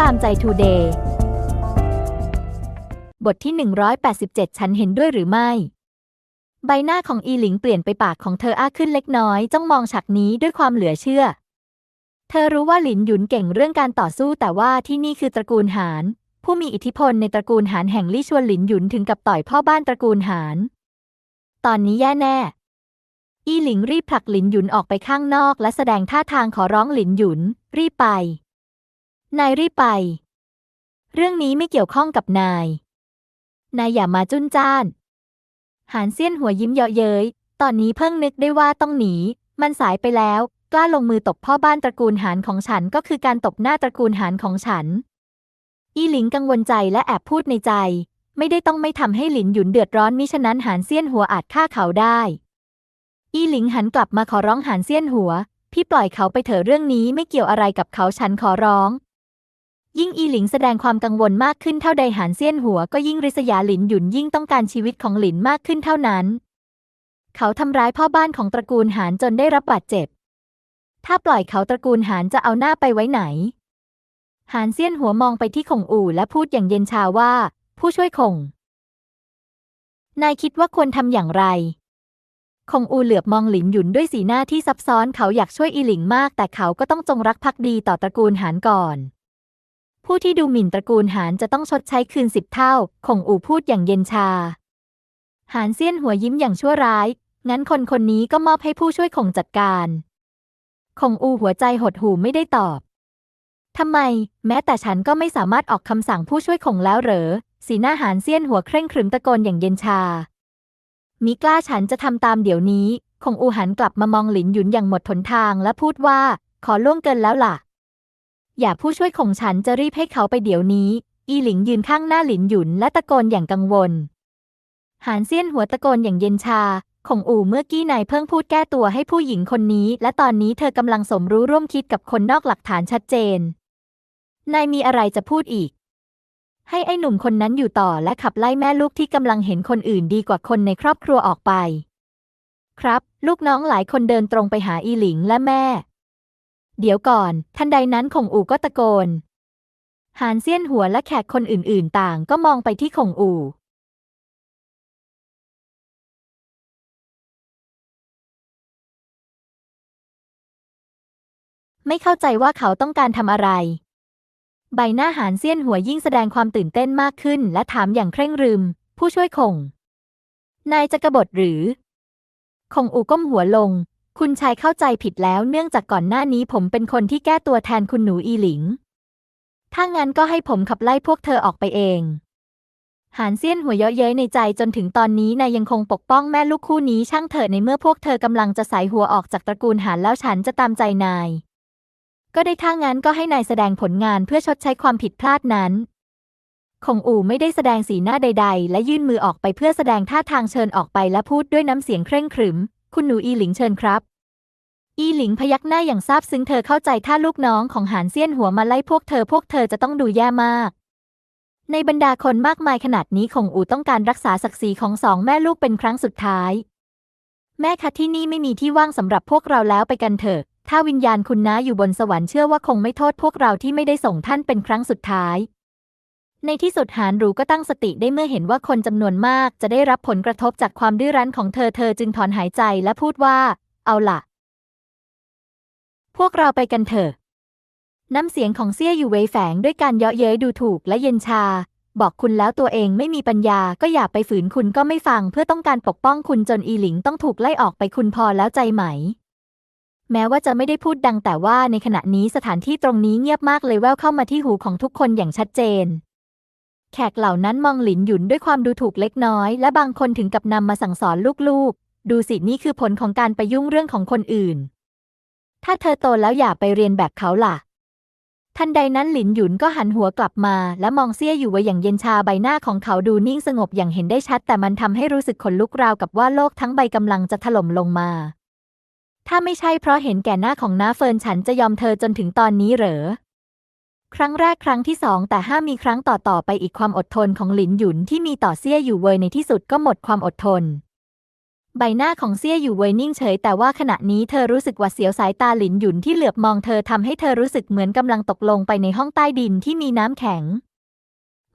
ตามใจทูเดย์ บทที่ 187 ฉันเห็นด้วยหรือไม่ ใบหน้าของอีหลิงเปลี่ยนไปปากของเธออ้าขึ้นเล็กน้อยจ้องมองฉากนี้ด้วยความเหลือเชื่อ เธอรู้ว่าหลินหยุนเก่งเรื่องการต่อสู้แต่ว่าที่นี่คือตระกูลหาน ผู้มีอิทธิพลในตระกูลหานแห่งลี่ชวนหลินหยุนถึงกับต่อยพ่อบ้านตระกูลหาน ตอนนี้แย่แน่อีหลิงรีบผลักหลินหยุนออกไปข้างนอกและแสดงท่าทางขอร้องหลินหยุน รีบไป นายรีบไป เรื่องนี้ไม่เกี่ยวข้องกับนาย นายอย่ามาจุนจ้าน หานเซียนหัวยิ้มเยาะเย้ย ตอนนี้เพิ่งนึกได้ว่าต้องหนี มันสายไปแล้ว กล้าลงมือตบพ่อบ้านตระกูลหานของฉันก็คือการตบหน้าตระกูลหานของฉัน อีหลิงกังวลใจและแอบพูดในใจ ไม่ได้ต้องไม่ทำให้หลินหยุนเดือดร้อนมิฉะนั้นหานเซียนหัวอาจฆ่าเขาได้ อีหลิงหันกลับมาขอร้องหานเซียนหัว พี่ปล่อยเขาไปเถอะเรื่องนี้ไม่เกี่ยวอะไรกับเขาฉันขอร้อง ยิ่งอีหลิงแสดงความกังวลมากขึ้นเท่าใดหานเซียนหัวก็ยิ่งริษยาหลินหยุนยิ่งต้องการชีวิตของหลินมากขึ้นเท่านั้น เขาทำร้ายพ่อบ้านของตระกูลหานจนได้รับบาดเจ็บ ถ้าปล่อยเขาตระกูลหานจะเอาหน้าไปไว้ไหน หานเซียนหัวมองไปที่คงอู่และพูดอย่างเย็นชาว่า ผู้ช่วยคง นายคิดว่าควรทำอย่างไรคงอูเหลือบมองหลินหยุนด้วยสีหน้าที่ซับซ้อนเขาอยากช่วยอีหลิงมาก แต่เขาก็ต้องจงรักภักดีต่อตระกูลหานก่อน ผู้ที่ดูหมิ่นตระกูลหานจะต้องชดใช้คืนสิบเท่าคงอูพูดอย่างเย็นชา หานเซียนหัวยิ้มอย่างชั่วร้าย งั้นคนคนนี้ก็มอบให้ผู้ช่วยคงจัดการคงอูหัวใจหดหู่ไม่ได้ตอบทำไม แม้แต่ฉันก็ไม่สามารถออกคำสั่งผู้ช่วยคงแล้วเหรอ สีหน้าหานเซียนหัวเคร่งครึมตะโกนอย่างเย็นชา มิกล้าฉันจะทำตามเดี๋ยวนี้ คงอูหันกลับมามองหลินหยุนอย่างหมดหนทางและพูดว่า ขอล่วงเกินแล้วล่ะ อย่าผู้ช่วยของฉันจะรีบให้เขาไปเดี๋ยวนี้ อีหลิงยืนข้างหน้าหลินหยุนและตะโกนอย่างกังวล หานเซียนหัวตะโกนอย่างเย็นชาคงอู่เมื่อกี้นายเพิ่งพูดแก้ตัวให้ผู้หญิงคนนี้ และตอนนี้เธอกำลังสมรู้ร่วมคิดกับคนนอกหลักฐานชัดเจน นายมีอะไรจะพูดอีก ให้ไอ้หนุ่มคนนั้นอยู่ต่อและขับไล่แม่ลูกที่กำลังเห็นคนอื่นดีกว่าคนในครอบครัวออกไป ครับ ลูกน้องหลายคนเดินตรงไปหาอีหลิงและแม่ เดี๋ยวก่อน ทันใดนั้นคงอู่ก็ตะโกน หานเซียนหัวและแขกคนอื่นๆ ต่างก็มองไปที่คงอู่ ไม่เข้าใจว่าเขาต้องการทำอะไร ใบหน้าหานเซียนหัวยิ่งแสดงความตื่นเต้นมากขึ้น และถามอย่างเคร่งรึม ผู้ช่วยคง นายจะกบฏหรือ คงอูก้มหัวลง คุณชายเข้าใจผิดแล้วเนื่องจากก่อนหน้านี้ผมเป็นคนที่แก้ตัวแทนคุณหนูอีหลิง ถ้างั้นก็ให้ผมขับไล่พวกเธอออกไปเอง หานเซียนหัวเยาะเย้ยในใจจนถึงตอนนี้นายยังคงปกป้องแม่ลูกคู่นี้ช่างเถิดในเมื่อพวกเธอกำลังจะสายหัวออกจากตระกูลหานแล้วฉันจะตามใจนาย ก็ได้ถ้างั้นก็ให้นายแสดงผลงานเพื่อชดใช้ความผิดพลาดนั้นคงอู่ไม่ได้แสดงสีหน้าใด ๆ และยื่นมือออกไปเพื่อแสดงท่าทางเชิญออกไปและพูดด้วยน้ำเสียงเคร่งขรึม คุณหนูอีหลิงเชิญครับ อีหลิงพยักหน้าอย่างซาบซึ้งเธอเข้าใจถ้าลูกน้องของหานเซียนหัวมาไล่พวกเธอพวกเธอจะต้องดูแย่มาก ในบรรดาคนมากมายขนาดนี้คงอู่ต้องการรักษาศักดิ์ศรีของสองแม่ลูกเป็นครั้งสุดท้าย แม่คะที่นี่ไม่มีที่ว่างสำหรับพวกเราแล้วไปกันเถอะ ถ้าวิญญาณคุณน้าอยู่บนสวรรค์เชื่อว่าคงไม่โทษพวกเราที่ไม่ได้ส่งท่านเป็นครั้งสุดท้าย ในที่สุดหานรูก็ตั้งสติได้เมื่อเห็นว่าคนจำนวนมากจะได้รับผลกระทบจากความดื้อรั้นของเธอเธอจึงถอนหายใจและพูดว่า เอาล่ะ พวกเราไปกันเถอะ น้ำเสียงของเซี่ยอยู่เวยแฝงด้วยการเยาะเย้ยดูถูกและเย็นชา บอกคุณแล้วตัวเองไม่มีปัญญาก็อย่าไปฝืนคุณก็ไม่ฟังเพื่อต้องการปกป้องคุณจนอีหลิงต้องถูกไล่ออกไปคุณพอแล้วใจไหมแม้ว่าจะไม่ได้พูดดังแต่ว่าในขณะนี้สถานที่ตรงนี้เงียบมากเลยแววเข้ามาที่หูของทุกคนอย่างชัดเจน แขกเหล่านั้นมองหลินหยุนด้วยความดูถูกเล็กน้อย และบางคนถึงกับนำมาสั่งสอนลูกๆ ดูสินี่คือผลของการไปยุ่งเรื่องของคนอื่น ถ้าเธอโตแล้วอย่าไปเรียนแบบเขาล่ะ ทันใดนั้นหลินหยุนก็หันหัวกลับมา และมองเซี่ยอยู่ไว้อย่างเย็นชาใบหน้าของเขาดูนิ่งสงบอย่างเห็นได้ชัด แต่มันทำให้รู้สึกขนลุกราวกับว่าโลกทั้งใบกำลังจะถล่มลงมา ถ้าไม่ใช่เพราะเห็นแก่หน้าของน้าเฟินฉันจะยอมเธอจนถึงตอนนี้เหรอ ครั้งแรกครั้งที่สองแต่ห้ามมีครั้งต่อต่อไปอีกความอดทนของหลินหยุนที่มีต่อเซี่ยอยู่เวยในที่สุดก็หมดความอดทน ใบหน้าของเซี่ยอยู่เวยนิ่งเฉย แต่ว่าขณะนี้เธอรู้สึกหวาดเสียวสายตาหลินหยุนที่เหลือบมองเธอทำให้เธอรู้สึกเหมือนกำลังตกลงไปในห้องใต้ดินที่มีน้ำแข็ง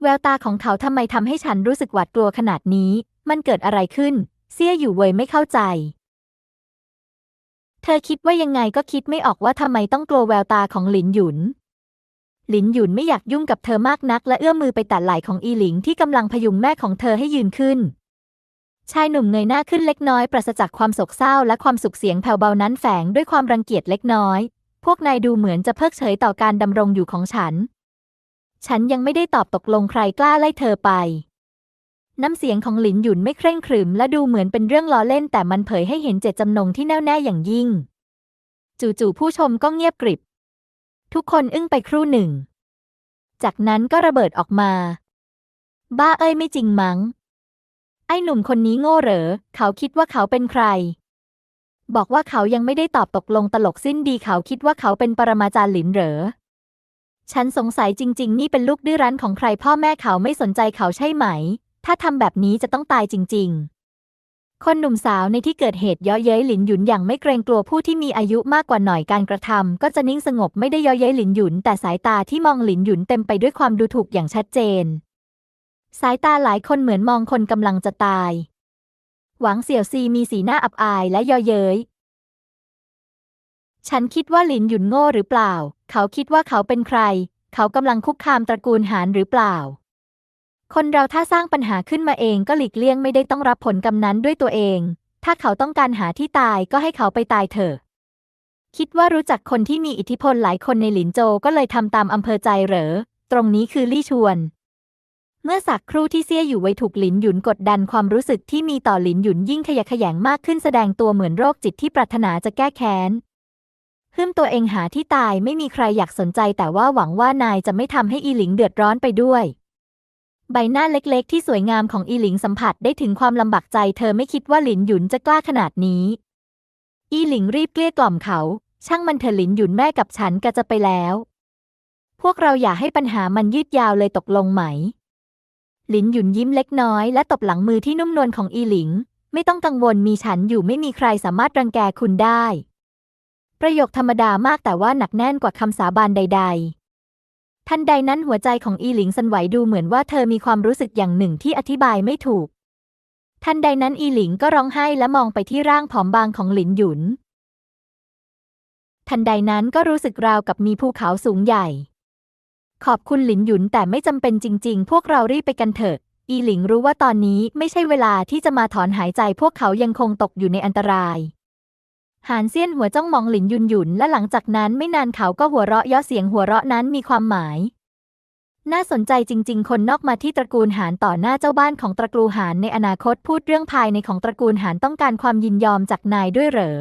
แววตาของเขาทำไมทำให้ฉันรู้สึกหวาดกลัวขนาดนี้ มันเกิดอะไรขึ้น เซี่ยอยู่เวยไม่เข้าใจเธอคิดว่ายังไงก็คิดไม่ออกว่าทำไมต้องกลัวแววตาของหลินหยุน หลินหยุนไม่อยากยุ่งกับเธอมากนัก และเอื้อมมือไปแตะไหล่ของอีหลิงที่กำลังพยุงแม่ของเธอให้ยืนขึ้น ชายหนุ่มเงยหน้าขึ้นเล็กน้อย ปราศจากความโศกเศร้าและความสุขเสียงแผ่วเบานั้นแฝงด้วยความรังเกียจเล็กน้อย พวกนายดูเหมือนจะเพิกเฉยต่อการดำรงอยู่ของฉัน ฉันยังไม่ได้ตอบตกลงใครกล้าไล่เธอไป น้ำเสียงของหลินหยุนไม่เคร่งขรึม และดูเหมือนเป็นเรื่องล้อเล่น แต่มันเผยให้เห็นเจตจำนงที่แน่วแน่อย่างยิ่ง จู่ๆผู้ชมก็เงียบกริบ ทุกคนอึ้งไปครู่หนึ่ง จากนั้นก็ระเบิดออกมา บ้าเอ้ยไม่จริงมั้ง ไอ้หนุ่มคนนี้โง่เหรอ เขาคิดว่าเขาเป็นใคร บอกว่าเขายังไม่ได้ตอบตกลงตลกสิ้นดีเขาคิดว่าเขาเป็นปรมาจารย์หลินเหรอ ฉันสงสัยจริง ๆ นี่เป็นลูกดื้อรั้นของใครพ่อแม่เขาไม่สนใจเขาใช่ไหม ถ้าทำแบบนี้จะต้องตายจริง ๆ คนหนุ่มสาวในที่เกิดเหตุเย่อเย้ยหลินหยุนอย่างไม่เกรงกลัวผู้ที่มีอายุมากกว่าหน่อยการกระทำก็จะนิ่งสงบไม่ได้เย่อเย้ยหลินหยุน แต่สายตาที่มองหลินหยุนเต็มไปด้วยความดูถูกอย่างชัดเจน สายตาหลายคนเหมือนมองคนกำลังจะตาย หวังเสี่ยวซีมีสีหน้าอับอายและเย่อเย้ยฉันคิดว่าหลินหยุนโง่หรือเปล่า เขาคิดว่าเขาเป็นใคร เขากำลังคุกคามตระกูลหานหรือเปล่า คนเราถ้าสร้างปัญหาขึ้นมาเองก็หลีกเลี่ยงไม่ได้ต้องรับผลกรรมนั้นด้วยตัวเอง ถ้าเขาต้องการหาที่ตายก็ให้เขาไปตายเถอะ คิดว่ารู้จักคนที่มีอิทธิพลหลายคนในหลินโจก็เลยทำตามอำเภอใจเหรอ ตรงนี้คือลี่ชวน เมื่อสักครู่ที่เซี่ยอยู่ไว้ถูกหลินหยุนกดดันความรู้สึกที่มีต่อหลินหยุนยิ่งขยะแขยงมากขึ้นแสดงตัวเหมือนโรคจิตที่ปรารถนาจะแก้แค้นฮึมตัวเองหาที่ตายไม่มีใครอยากสนใจแต่ว่าหวังว่านายจะไม่ทำให้อีหลิงเดือดร้อนไปด้วย ใบหน้าเล็กๆ ที่สวยงามของอีหลิงสัมผัสได้ถึงความลำบากใจ เธอไม่คิดว่าหลินหยุนจะกล้าขนาดนี้ อีหลิงรีบเกลี้ยกล่อมเขา ช่างมันเถอะหลินหยุนแม่กับฉันก็จะไปแล้ว พวกเราอย่าให้ปัญหามันยืดยาวเลยตกลงไหม หลินหยุนยิ้มเล็กน้อยและตบหลังมือที่นุ่มนวลของอีหลิง ไม่ต้องกังวลมีฉันอยู่ไม่มีใครสามารถรังแกคุณได้ ประโยคธรรมดามากแต่ว่าหนักแน่นกว่าคำสาบานใด ๆ ทันใดนั้นหัวใจของอีหลิงสั่นไหวดูเหมือนว่าเธอมีความรู้สึกอย่างหนึ่งที่อธิบายไม่ถูก ทันใดนั้นอีหลิงก็ร้องไห้และมองไปที่ร่างผอมบางของหลินหยุน ทันใดนั้นก็รู้สึกราวกับมีภูเขาสูงใหญ่ ขอบคุณหลินหยุนแต่ไม่จำเป็นจริง ๆ พวกเรารีบไปกันเถอะ อีหลิงรู้ว่าตอนนี้ไม่ใช่เวลาที่จะมาถอนหายใจพวกเขายังคงตกอยู่ในอันตราย หานเซียนหัวจ้องมองหลินยุนหยุนและหลังจากนั้นไม่นานเขาก็หัวเราะย่อเสียงหัวเราะนั้นมีความหมาย น่าสนใจจริง ๆ คนนอกมาที่ตระกูลหานต่อหน้าเจ้าบ้านของตระกูลหานในอนาคตพูดเรื่องภายในของตระกูลหานต้องการความยินยอมจากนายด้วยเหรอ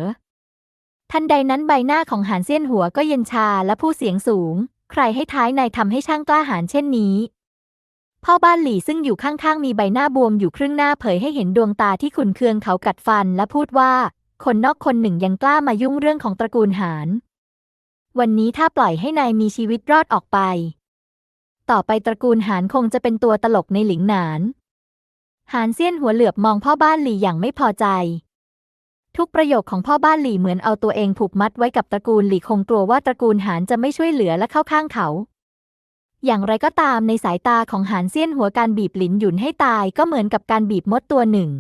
ทันใดนั้นใบหน้าของหานเซียนหัวก็เย็นชาและผู้เสียงสูง ใครให้ท้ายนายทำให้ช่างกล้าหาญเช่นนี้พ่อบ้านหลี่ซึ่งอยู่ข้างๆ มีใบหน้าบวมอยู่ครึ่งหน้าเผยให้เห็นดวงตาที่ขุนเคืองเขากัดฟันและพูดว่า คนนอกคนหนึ่งยังกล้ามายุ่งเรื่องของตระกูลหาน วันนี้ถ้าปล่อยให้นายมีชีวิตรอดออกไป ต่อไปตระกูลหานคงจะเป็นตัวตลกในหลิงหนาน หานเซียนหัวเหลือบมองพ่อบ้านหลี่อย่างไม่พอใจ ทุกประโยคของพ่อบ้านหลี่เหมือนเอาตัวเองผูกมัดไว้กับตระกูลหลี่คงกลัวว่าตระกูลหานจะไม่ช่วยเหลือและเข้าข้างเขาอย่างไรก็ตามในสายตาของหานเซียนหัวการบีบหลินหยุนให้ตายก็เหมือนกับการบีบมดตัวหนึ่ง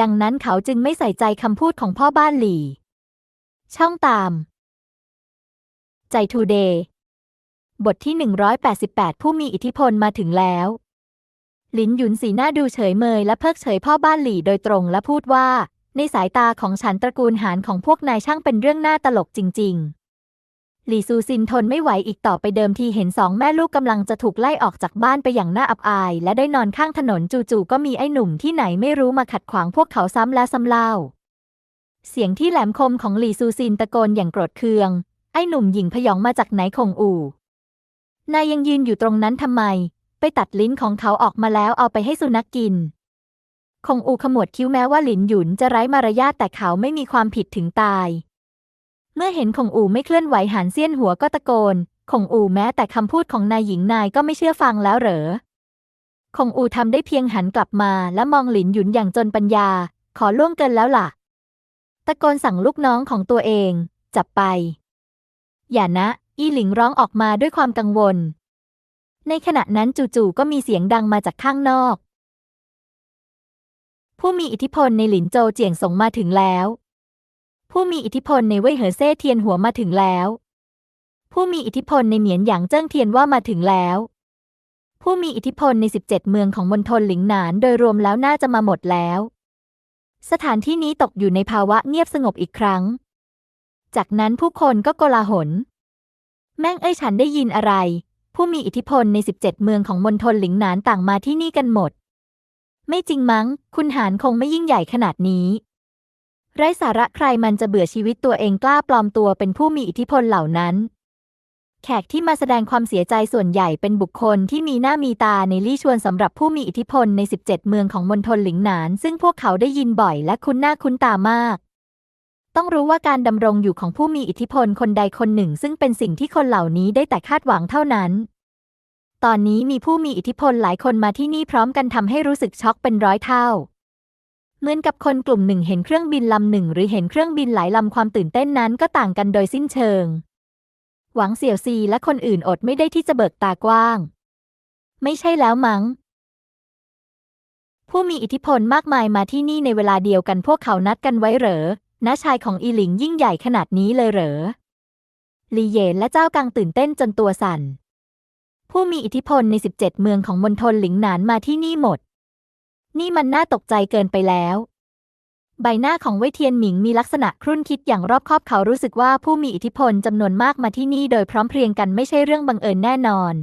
ดังนั้นเขาจึงไม่ใส่ใจคำพูดของพ่อบ้านหลี่ ช่องตาม ใจทูเดย์บทที่ 188 ผู้มีอิทธิพลมาถึงแล้ว หลินหยุนสีหน้าดูเฉยเมยและเพิกเฉยพ่อบ้านหลี่โดยตรงและพูดว่า ในสายตาของฉันตระกูลหานของพวกนายช่างเป็นเรื่องน่าตลกจริงๆ หลี่ซูซินทนไม่ไหวอีกต่อไปเดิมทีเห็นสองแม่ลูกกำลังจะถูกไล่ออกจากบ้านไปอย่างน่าอับอาย และได้นอนข้างถนนจู่ๆก็มีไอ้หนุ่มที่ไหนไม่รู้มาขัดขวางพวกเขาซ้ำและซ้ำเล่า เสียงที่แหลมคมของหลี่ซูซินตะโกนอย่างโกรธเคือง ไอ้หนุ่มหญิงพยองมาจากไหนคงอู่นายยังยืนอยู่ตรงนั้นทำไม ไปตัดลิ้นของเขาออกมาแล้วเอาไปให้สุนัขกกิน คงอูขมวดคิ้วแม้ว่าหลินหยุนจะไร้มารยาทแต่เขาไม่มีความผิดถึงตาย เมื่อเห็นคงอูไม่เคลื่อนไหวหันเซียนหัวก็ตะโกนคงอูแม้แต่คำพูดของนายหญิงนายก็ไม่เชื่อฟังแล้วเหรอคงอูทำได้เพียงหันกลับมาและมองหลินหยุนอย่างจนปัญญา ขอล่วงเกินแล้วล่ะ ตะโกนสั่งลูกน้องของตัวเอง จับไป อย่านะ อีหลิงร้องออกมาด้วยความกังวล ในขณะนั้นจู่ๆก็มีเสียงดังมาจากข้างนอก ผู้มีอิทธิพลในหลินโจเจียงส่งมาถึงแล้ว ผู้มีอิทธิพลในเว่ยเหอเซ่เทียนหัวมาถึงแล้ว ผู้มีอิทธิพลในเหมียนหยางเจิ้งเทียนว่ามาถึงแล้ว ผู้มีอิทธิพลใน 17 เมืองของมณฑลหลิงหนานโดยรวมแล้วน่าจะมาหมดแล้ว สถานที่นี้ตกอยู่ในภาวะเงียบสงบอีกครั้ง จากนั้นผู้คนก็โกลาหล แม่งเอ้ยฉันได้ยินอะไร ผู้มีอิทธิพลใน 17 เมืองของมณฑลหลิงหนานต่างมาที่นี่กันหมด ไม่จริงมั้ง คุณหานคงไม่ยิ่งใหญ่ขนาดนี้ ไร้สาระใครมันจะเบื่อชีวิตตัวเองกล้าปลอมตัวเป็นผู้มีอิทธิพลเหล่านั้น แขกที่มาแสดงความเสียใจส่วนใหญ่เป็นบุคคลที่มีหน้ามีตาในลี่ชวนสำหรับผู้มีอิทธิพลใน 17 เมืองของมณฑลหลิงหนาน ซึ่งพวกเขาได้ยินบ่อยและคุ้นหน้าคุ้นตามาก ต้องรู้ว่าการดำรงอยู่ของผู้มีอิทธิพลคนใดคนหนึ่ง ซึ่งเป็นสิ่งที่คนเหล่านี้ได้แต่คาดหวังเท่านั้นตอนนี้มีผู้มีอิทธิพลหลายคนมาที่นี่พร้อมกันทำให้รู้สึกช็อกเป็นร้อยเท่า เหมือนกับคนกลุ่มหนึ่งเห็นเครื่องบินลำหนึ่งหรือเห็นเครื่องบินหลายลำความตื่นเต้นนั้นก็ต่างกันโดยสิ้นเชิง หวังเสี่ยวซีและคนอื่นอดไม่ได้ที่จะเบิกตากว้าง ไม่ใช่แล้วมั้ง ผู้มีอิทธิพลมากมายมาที่นี่ในเวลาเดียวกันพวกเขานัดกันไว้เหรอน้าชายของอีหลิงยิ่งใหญ่ขนาดนี้เลยเหรอลีเยนและเจ้ากังตื่นเต้นจนตัวสั่น ผู้มีอิทธิพลใน 17 เมืองของมณฑลหลิงหนานมาที่นี่หมด นี่มันน่าตกใจเกินไปแล้ว ใบหน้าของเว่ยเทียนหมิงมีลักษณะครุ่นคิดอย่างรอบคอบเขารู้สึกว่าผู้มีอิทธิพลจำนวนมากมาที่นี่โดยพร้อมเพรียงกันไม่ใช่เรื่องบังเอิญแน่นอน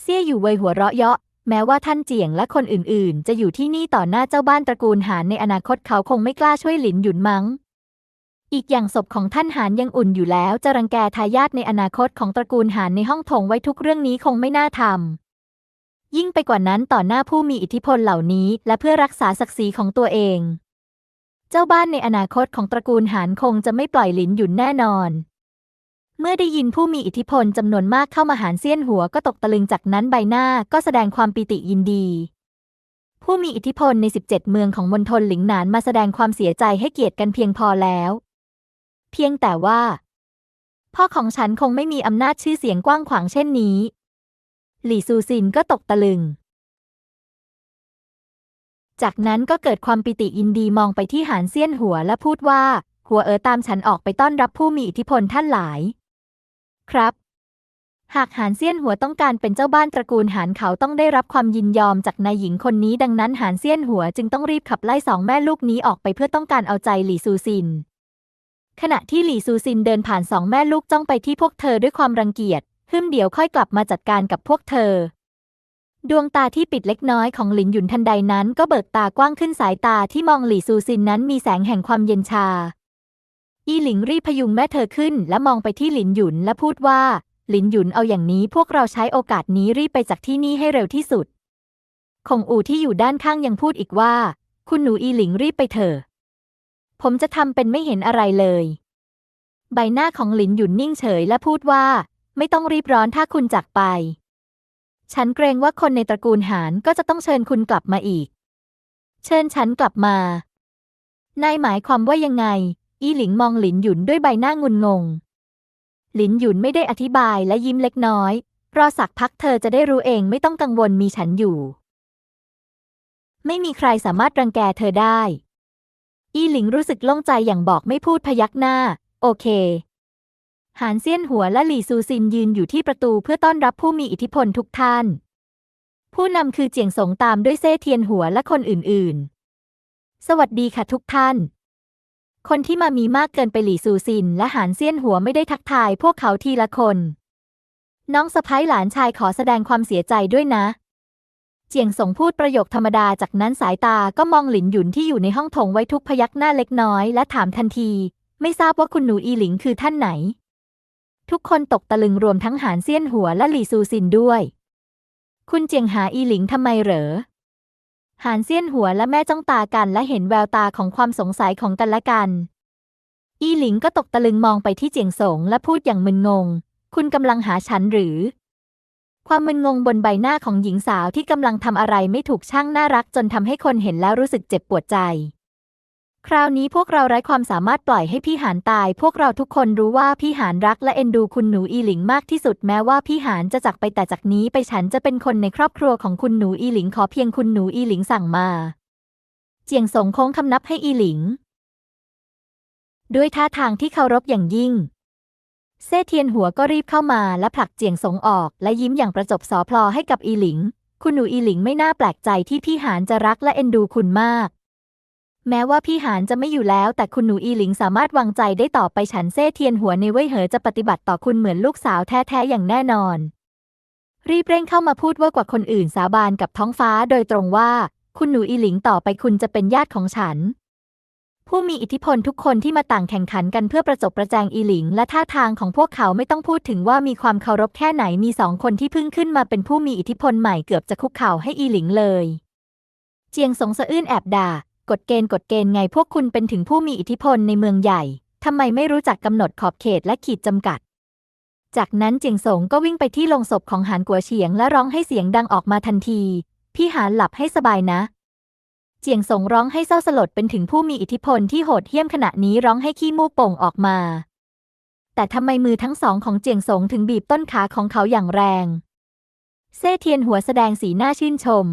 เซี่ยอยู่เวยหัวเราะเยาะแม้ว่าท่านเจียงและคนอื่นๆ จะอยู่ที่นี่ต่อหน้าเจ้าบ้านตระกูลหานในอนาคตเขาคงไม่กล้าช่วยหลินหยุนมั้ง อีกอย่างศพของท่านหานยังอุ่นอยู่แล้ว จะรังแกทายาทในอนาคตของตระกูลหานในห้องโถงไว้ทุกเรื่องนี้คงไม่น่าทำ ยิ่งไปกว่านั้นต่อหน้าผู้มีอิทธิพลเหล่านี้ และเพื่อรักษาศักดิ์ศรีของตัวเอง เจ้าบ้านในอนาคตของตระกูลหานคงจะไม่ปล่อยหลินหยุนแน่นอน เมื่อได้ยินผู้มีอิทธิพลจำนวนมากเข้ามาหารเสี้ยนหัวก็ตกตะลึงจากนั้นใบหน้าก็แสดงความปิติยินดี ผู้มีอิทธิพลใน 17 เมืองของมณฑลหลิงหนานมาแสดงความเสียใจให้เกียรติกันเพียงพอแล้ว เพียงแต่ว่า พ่อของฉันคงไม่มีอำนาจชื่อเสียงกว้างขวางเช่นนี้ หลี่ซูซินก็ตกตะลึง จากนั้นก็เกิดความปิติยินดีมองไปที่หานเซียนหัวและพูดว่า หัวเอ๋อตามฉันออกไปต้อนรับผู้มีอิทธิพลท่านหลาย ครับ หากหานเซียนหัวต้องการเป็นเจ้าบ้านตระกูลหานเขาต้องได้รับความยินยอมจากนายหญิงคนนี้ ดังนั้นหานเซียนหัวจึงต้องรีบขับไล่สองแม่ลูกนี้ออกไปเพื่อต้องการเอาใจหลี่ซูซินขณะที่หลี่ซูซินเดินผ่านสองแม่ลูกจ้องไปที่พวกเธอด้วยความรังเกียจ ฮึมเดี๋ยวค่อยกลับมาจัดการกับพวกเธอ ดวงตาที่ปิดเล็กน้อยของหลินหยุนทันใดนั้นก็เบิกตากว้างขึ้นสายตาที่มองหลี่ซูซินนั้นมีแสงแห่งความเย็นชา อีหลิงรีพยุงแม่เธอขึ้น และมองไปที่หลินหยุนและพูดว่า หลินหยุนเอาอย่างนี้พวกเราใช้โอกาสนี้รีบไปจากที่นี่ให้เร็วที่สุด คงอูที่อยู่ด้านข้างยังพูดอีกว่า คุณหนูอีหลิงรีบไปเถอะ ผมจะทำเป็นไม่เห็นอะไรเลย ใบหน้าของหลินหยุนนิ่งเฉยและพูดว่า ไม่ต้องรีบร้อนถ้าคุณจากไป ฉันเกรงว่าคนในตระกูลหานก็จะต้องเชิญคุณกลับมาอีก เชิญฉันกลับมา นายหมายความว่ายังไง อีหลิงมองหลินหยุนด้วยใบหน้างุนงง หลินหยุนไม่ได้อธิบายและยิ้มเล็กน้อย รอสักพักเธอจะได้รู้เองไม่ต้องกังวลมีฉันอยู่ ไม่มีใครสามารถรังแกเธอได้ อีหลิงรู้สึกโล่งใจอย่างบอกไม่พูดพยักหน้า โอเค หานเซียนหัวและหลี่ซูซินยืนอยู่ที่ประตูเพื่อต้อนรับผู้มีอิทธิพลทุกท่าน ผู้นำคือเจียงสงตามด้วยเซ่เทียนหัวและคนอื่นๆ สวัสดีค่ะทุกท่าน คนที่มามีมากเกินไปหลี่ซูซิน และหานเซียนหัวไม่ได้ทักทายพวกเขาทีละคน น้องสะพ้ายหลานชายขอแสดงความเสียใจด้วยนะ เจียงสงพูดประโยคธรรมดาจากนั้นสายตาก็มองหลินหยุนที่อยู่ในห้องโถงไว้ทุกพยักหน้าเล็กน้อยและถามทันที ไม่ทราบว่าคุณหนูอีหลิงคือท่านไหน ทุกคนตกตะลึงรวมทั้งหานเซียนหัวและหลี่ซูซินด้วย คุณเจียงหาอีหลิงทำไมเหรอ หานเซียนหัวและแม่จ้องตากันและเห็นแววตาของความสงสัยของกันและกัน อีหลิงก็ตกตะลึงมองไปที่เจียงสงและพูดอย่างมึนงง คุณกำลังหาฉันหรือ ความมึนงงบนใบหน้าของหญิงสาวที่กำลังทำอะไรไม่ถูกช่างน่ารักจนทำให้คนเห็นแล้วรู้สึกเจ็บปวดใจ คราวนี้พวกเราไร้ความสามารถปล่อยให้พี่หานตาย พวกเราทุกคนรู้ว่าพี่หานรักและเอ็นดูคุณหนูอีหลิงมากที่สุดแม้ว่าพี่หานจะจากไปแต่จากนี้ไปฉันจะเป็นคนในครอบครัวของคุณหนูอีหลิงขอเพียงคุณหนูอีหลิงสั่งมา เจียงสงโค้งคำนับให้อีหลิง ด้วยท่าทางที่เคารพอย่างยิ่ง เซ่เทียนหัวก็รีบเข้ามาและผลักเจียงสงออก และยิ้มอย่างประจบสอพลอให้กับอีหลิง คุณหนูอีหลิงไม่น่าแปลกใจที่พี่หานจะรักและเอ็นดูคุณมาก แม้ว่าพี่หานจะไม่อยู่แล้ว แต่คุณหนูอีหลิงสามารถวางใจได้ต่อไปฉันเซ่เทียนหัวในเว่ยเหอจะปฏิบัติต่อคุณเหมือนลูกสาวแท้ๆอย่างแน่นอน รีบเร่งเข้ามาพูดว่ากว่าคนอื่นสาบานกับท้องฟ้าโดยตรงว่า คุณหนูอีหลิงต่อไปคุณจะเป็นญาติของฉัน ผู้มีอิทธิพลทุกคนที่มาต่างแข่งขันกันเพื่อประจบประแจงอีหลิง และท่าทางของพวกเขาไม่ต้องพูดถึงว่ามีความเคารพแค่ไหนมีสองคนที่เพิ่งขึ้นมาเป็นผู้มีอิทธิพลใหม่เกือบจะคุกเข่าให้อีหลิงเลย เจียงสงสะอื้นแอบด่า กฎเกณฑ์กฎเกณฑ์ไงพวกคุณเป็นถึงผู้มีอิทธิพลในเมืองใหญ่ทำไมไม่รู้จักกำหนดขอบเขตและขีดจำกัด จากนั้นเจียงสงก็วิ่งไปที่โลงศพของหานกัวเฉียงและร้องให้เสียงดังออกมาทันที พี่หานหลับให้สบายนะ เจียงสงร้องให้เศร้าสลดเป็นถึงผู้มีอิทธิพลที่โหดเหี้ยมขณะนี้ร้องให้ขี้มูกโป่งออกมา แต่ทำไมมือทั้งสองของเจียงสงถึงบีบต้นขาของเขาอย่างแรง เซ่เทียนหัวแสดงสีหน้าชื่นชม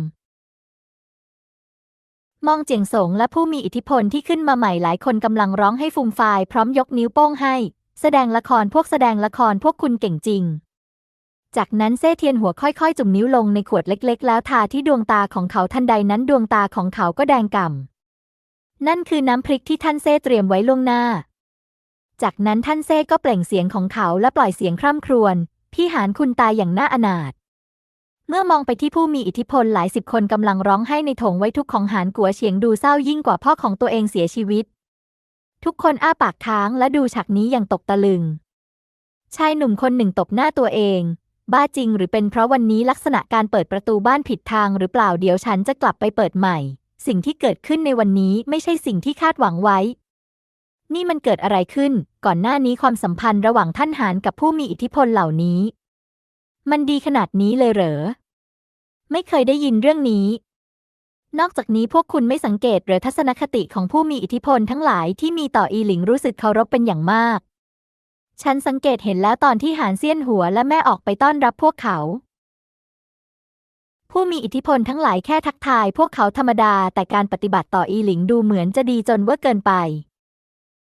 มองเจียงสงและผู้มีอิทธิพลที่ขึ้นมาใหม่หลายคนกำลังร้องให้ฟูมฟายพร้อมยกนิ้วโป้งให้ แสดงละครพวกแสดงละครพวกคุณเก่งจริง จากนั้นเซ่เทียนหัวค่อยๆ จุ่มนิ้วลงในขวดเล็ก ๆ แล้วทาที่ดวงตาของเขาทันใดนั้นดวงตาของเขาก็แดงก่ำนั่นคือน้ำพริกที่ท่านเซ่เตรียมไว้ล่วงหน้า จากนั้นท่านเซ่ก็เปล่งเสียงของเขาและปล่อยเสียงคร่ำครวญพี่หานคุณตายอย่างน่าอนาถ เมื่อมองไปที่ผู้มีอิทธิพลหลายสิบคนกำลังร้องไห้ในโถงไว้ทุกข์ของหานกัวเฉียงดูเศร้ายิ่งกว่าพ่อของตัวเองเสียชีวิต ทุกคนอ้าปากค้างและดูฉากนี้อย่างตกตะลึง ชายหนุ่มคนหนึ่งตบหน้าตัวเอง บ้าจริงหรือเป็นเพราะวันนี้ลักษณะการเปิดประตูบ้านผิดทางหรือเปล่าเดี๋ยวฉันจะกลับไปเปิดใหม่ สิ่งที่เกิดขึ้นในวันนี้ไม่ใช่สิ่งที่คาดหวังไว้ นี่มันเกิดอะไรขึ้น ก่อนหน้านี้ความสัมพันธ์ระหว่างท่านหานกับผู้มีอิทธิพลเหล่านี้ มันดีขนาดนี้เลยเหรอ ไม่เคยได้ยินเรื่องนี้ นอกจากนี้พวกคุณไม่สังเกตหรือทัศนคติของผู้มีอิทธิพลทั้งหลายที่มีต่ออีหลิงรู้สึกเคารพเป็นอย่างมาก ฉันสังเกตเห็นแล้วตอนที่หานเซียนหัวและแม่ออกไปต้อนรับพวกเขา ผู้มีอิทธิพลทั้งหลายแค่ทักทาย พวกเขาธรรมดาแต่การปฏิบัติต่ออีหลิงดูเหมือนจะดีจนเว่าเกินไป